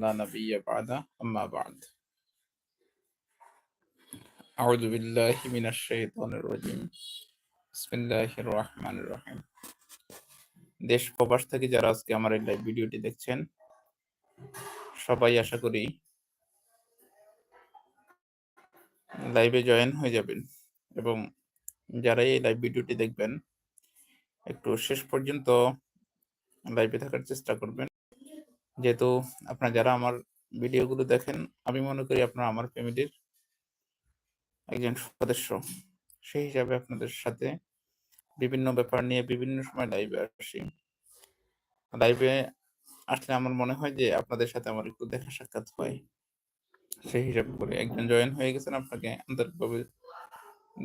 لا نبي بعده أما بعد أعوذ بالله من الشيطان الرجيم بسم الله الرحمن الرحيم দেশ প্রবাস থেকে যারা আজকে আমার এই লাইভ ভিডিওটি দেখছেন সবাই আশা করি লাইভে জয়েন হয়ে যাবেন এবং যারা এই লাইভ ভিডিওটি দেখবেন একটু শেষ পর্যন্ত লাইভে থাকার চেষ্টা করবেন যেহেতু আপনারা যারা আমার ভিডিওগুলো দেখেন, আমি মনে করি আপনারা আমার ফ্যামিলির একজন সদস্য। সেই হিসাবে আপনাদের সাথে বিভিন্ন ব্যাপার নিয়ে বিভিন্ন সময় লাইভে আসি। লাইভে আসলে আমার মনে হয় যে আপনাদের সাথে আমার একটু দেখা সাক্ষাৎ হয়। সেই হিসাবে করে একজন জয়েন হয়ে গেছেন আপনাকে আন্তরিকভাবে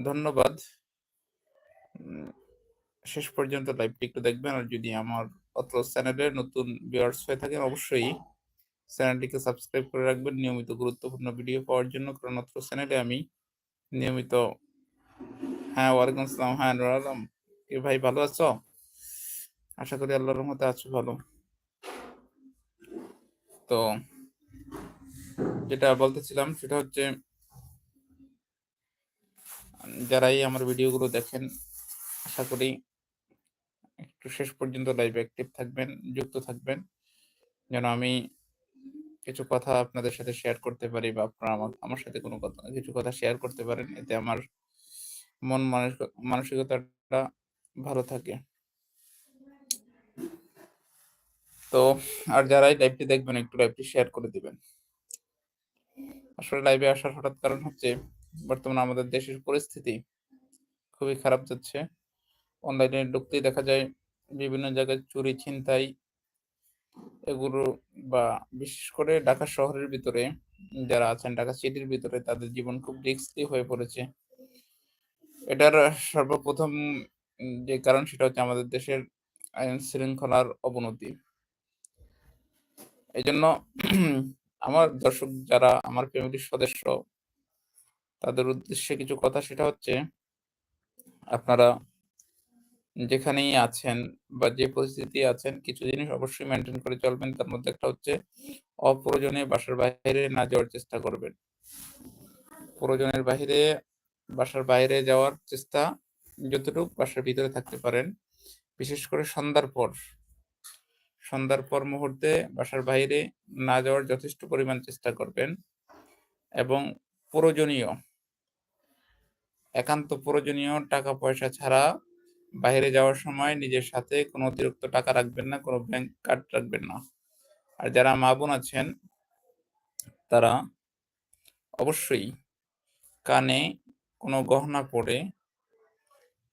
ধন্যবাদ। শেষ পর্যন্ত লাইভটি একটু দেখবেন, আর যদি আমার অত চ্যানেলের নতুন ভিউয়ার্স হয়ে থাকেন, অবশ্যই চ্যানেলটিকে সাবস্ক্রাইব করে রাখবেন। নিয়মিত গুরুত্বপূর্ণ ভিডিও পাওয়ার জন্য, কারণ অত্র চ্যানেলে আমি নিয়মিত হ্যাঁ ওয়ালাইকুম আসসালাম হ্যাঁ নুর আলম, কি ভাই, ভালো আছো? আশা করি আল্লাহর রহমতে আছো ভালো। তো যেটা বলতেছিলাম, সেটা হচ্ছে, যারাই আমার ভিডিওগুলো দেখেন, আশা করি একটু শেষ পর্যন্ত লাইভে অ্যাক্টিভ থাকবেন, যুক্ত থাকবেন। যেন আমি কিছু কথা আপনাদের সাথে শেয়ার করতে পারি বা আপনারা আমার আমার সাথে কোনো কথা, কিছু কথা শেয়ার করতে পারেন, এতে আমার মন মানসিকতাটা ভালো থাকে। তো আর যারাই লাইভটি দেখবেন, একটু লাইভটি শেয়ার করে দিবেন। আসলে লাইভে আসার হঠাৎ কারণ হচ্ছে, বর্তমানে আমাদের দেশের পরিস্থিতি খুবই খারাপ যাচ্ছে। অনলাইনে ঢুকতেই দেখা যায় বিভিন্ন জায়গায় চুরি, ছিনতাই এগুলো বা বিশেষ করে ঢাকা শহরের ভিতরে যারা আছেন, ঢাকা সিটির ভিতরে তাদের জীবন খুব রিস্কি হয়ে পড়েছে। এটার সর্বপ্রথম যে কারণ সেটা হচ্ছে আমাদের দেশের আইন শৃঙ্খলার অবনতি। এই জন্য আমার দর্শক যারা আমার ফ্যামিলির সদস্য, তাদের উদ্দেশ্যে কিছু কথা, সেটা হচ্ছে আপনারা যেখানেই আছেন বা যে পরিস্থিতি আছেন, কিছু জিনিস অবশ্যই মেনটেন করে চলবেন। তার মধ্যে একটা হচ্ছে অপ্রয়োজনে বাসার বাইরে না যাওয়ার চেষ্টা করবেন। প্রয়োজনের বাহিরে বাসার বাইরে যাওয়ার চেষ্টা যতটুকু বাসার ভিতরে থাকতে পারেন। বিশেষ করে সন্ধ্যার পর। সন্ধ্যার পর মুহূর্তে বাসার বাইরে না যাওয়ার যথেষ্ট পরিমাণ চেষ্টা করবেন এবং প্রয়োজনীয়, একান্ত প্রয়োজনীয় টাকা পয়সা ছাড়া বাইরে যাওয়ার সময় নিজের সাথে কোনো অতিরিক্ত টাকা রাখবেন না, কোনো ব্যাংক কার্ড রাখবেন না। আর যারা মা বোন আছেন, তারা অবশ্যই কানে কোনো গহনা পরে,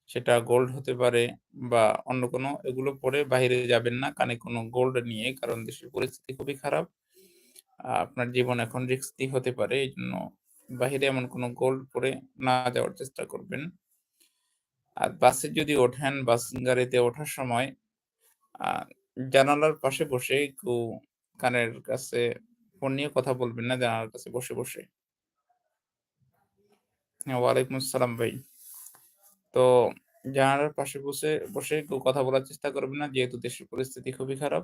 সেটা গোল্ড হতে পারে বা অন্য কোনো, এগুলো পরে বাইরে যাবেন না, কানে কোনো গোল্ড নিয়ে, কারণ দেশের পরিস্থিতি খুবই খারাপ। আপনার জীবন এখন রিস্কি হতে পারে, এই জন্য বাহিরে এমন কোনো গোল্ড পরে না যাওয়ার চেষ্টা করবেন। আর বাসে যদি ওঠেন বাস গাড়িতে ওঠার সময় জানালার পাশে বসে একটু কানের কাছে ফোন নিয়ে কথা বলবেন না জানালার কাছে বসে বসে। হ্যাঁ ওয়ালাইকুম আসসালাম ভাই। তো জানালার পাশে বসে বসে কেউ কথা বলার চেষ্টা করবেন না, যেহেতু দেশের পরিস্থিতি খুবই খারাপ।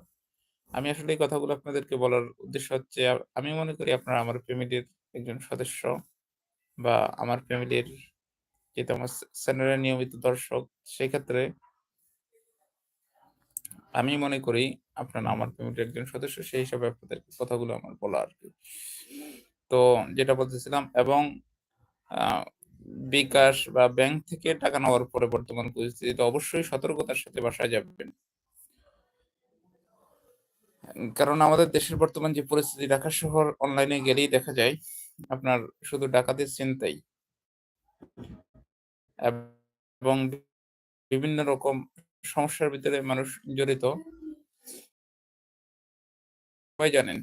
আমি আসলে এই কথাগুলো আপনাদেরকে বলার উদ্দেশ্য হচ্ছে আমি মনে করি আপনারা আমার ফ্যামিলির একজন সদস্য বা আমার ফ্যামিলির যেহেতু আমার চ্যানেলের নিয়মিত দর্শক, সেক্ষেত্রে আমি মনে করি আপনারা আমার ফ্যামিলির একজন সদস্য, সেই হিসাবে আপনাদের কথাগুলো আমার বলা আর কি। তো যেটা বলতেছিলাম, এবং বিকাশ বা ব্যাংক থেকে টাকা নেওয়ার পরে বর্তমান পরিস্থিতিতে অবশ্যই সতর্কতার সাথে বাসায় যাবেন। কারণ আমাদের দেশের বর্তমান যে পরিস্থিতি, ঢাকা শহর অনলাইনে গেলেই দেখা যায়, আপনার শুধু ডাকাতের চিন্তাই। এবং বিভিন্ন রকম সমস্যার ভিতরে মানুষ জড়িত। সবাই জানেন।